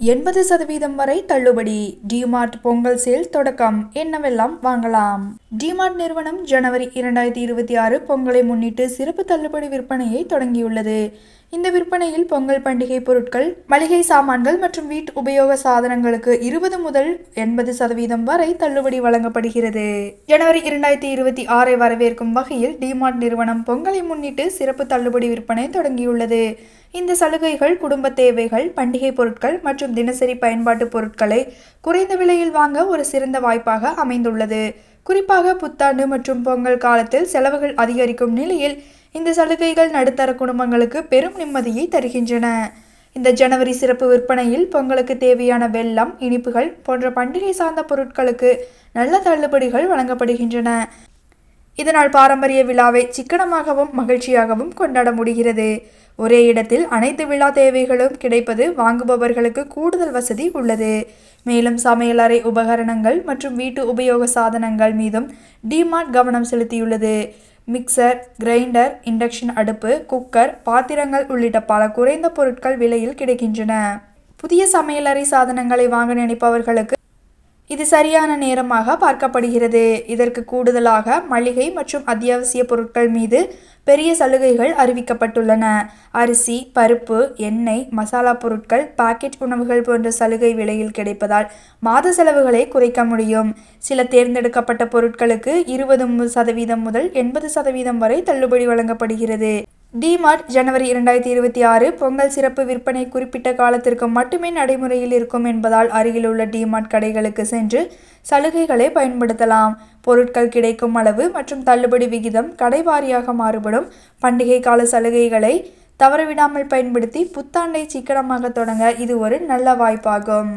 எண்பது சதவீதம் வரை தள்ளுபடி. டிமார்ட் பொங்கல் சேல் தொடக்கம். என்னவெல்லாம் வாங்கலாம். டிமார்ட் நிறுவனம் ஜனவரி இரண்டாயிரத்தி இருபத்தி ஆறு பொங்கலை முன்னிட்டு சிறப்பு தள்ளுபடி விற்பனையை தொடங்கியுள்ளது. இந்த விற்பனையில் பொங்கல் பண்டிகை பொருட்கள் மளிகை சாமான்கள் மற்றும் வீட்டு உபயோக சாதனங்களுக்கு இருபது முதல் எண்பது சதவீதம் வரை தள்ளுபடி வழங்கப்படுகிறது. ஜனவரி இரண்டாயிரத்தி இருபத்தி ஆறை வரவேற்கும் வகையில் டிமார்ட் நிறுவனம் பொங்கலை முன்னிட்டு சிறப்பு தள்ளுபடி விற்பனை தொடங்கியுள்ளது. இந்த சலுகைகள் குடும்ப தேவைகள் பண்டிகை பொருட்கள் மற்றும் தினசரி பயன்பாட்டு பொருட்களை குறைந்த விலையில் வாங்க ஒரு சிறந்த வாய்ப்பாக அமைந்துள்ளது. குறிப்பாக புத்தாண்டு மற்றும் பொங்கல் காலத்தில் செலவுகள் அதிகரிக்கும் நிலையில் இந்த சலுகைகள் நடுத்தர குடும்பங்களுக்கு பெரும் நிம்மதியை தருகின்றன. இந்த ஜனவரி சிறப்பு விற்பனையில் பொங்கலுக்கு தேவையான வெல்லம் இனிப்புகள் போன்ற பண்டிகை சார்ந்த பொருட்களுக்கு நல்ல தள்ளுபடிகள் வழங்கப்படுகின்றன. இதனால் பாரம்பரிய விழாவை சிக்கனமாகவும் மகிழ்ச்சியாகவும் கொண்டாட முடிகிறது. ஒரே இடத்தில் அனைத்து விழா தேவைகளும் கிடைப்பது வாங்குபவர்களுக்கு கூடுதல் வசதி உள்ளது. மேலும் சமையலறை உபகரணங்கள் மற்றும் வீட்டு உபயோக சாதனங்கள் மீதும் டிமார்ட் கவனம் செலுத்தியுள்ளது. மிக்சர் கிரைண்டர் இண்டக்ஷன் அடுப்பு குக்கர் பாத்திரங்கள் உள்ளிட்ட பல குறைந்த பொருட்கள் விலையில் கிடைக்கின்றன. புதிய சமையலறை சாதனங்களை வாங்க நினைப்பவர்களுக்கு இது சரியான நேரமாக பார்க்கப்படுகிறது. இதற்கு கூடுதலாக மளிகை மற்றும் அத்தியாவசிய பொருட்கள் மீது பெரிய சலுகைகள் அறிவிக்கப்பட்டுள்ளன. அரிசி பருப்பு எண்ணெய் மசாலா பொருட்கள் பாக்கெட் உணவுகள் போன்ற சலுகை விலையில் கிடைப்பதால் மாத செலவுகளை குறைக்க முடியும். சில தேர்ந்தெடுக்கப்பட்ட பொருட்களுக்கு இருபது சதவீதம் முதல் எண்பது சதவீதம் வரை தள்ளுபடி வழங்கப்படுகிறது. டிமார்ட் ஜனவரி இரண்டாயிரத்தி இருபத்தி ஆறு பொங்கல் சிறப்பு விற்பனை குறிப்பிட்ட காலத்திற்கு மட்டுமே நடைமுறையில் இருக்கும் என்பதால் அருகிலுள்ள டிமார்ட் கடைகளுக்கு சென்று சலுகைகளை பயன்படுத்தலாம். பொருட்கள் கிடைக்கும் அளவு மற்றும் தள்ளுபடி விகிதம் கடைவாரியாக மாறுபடும். பண்டிகை கால சலுகைகளை தவறவிடாமல் பயன்படுத்தி புத்தாண்டை சிக்கனமாக தொடங்க இது ஒரு நல்ல வாய்ப்பாகும்.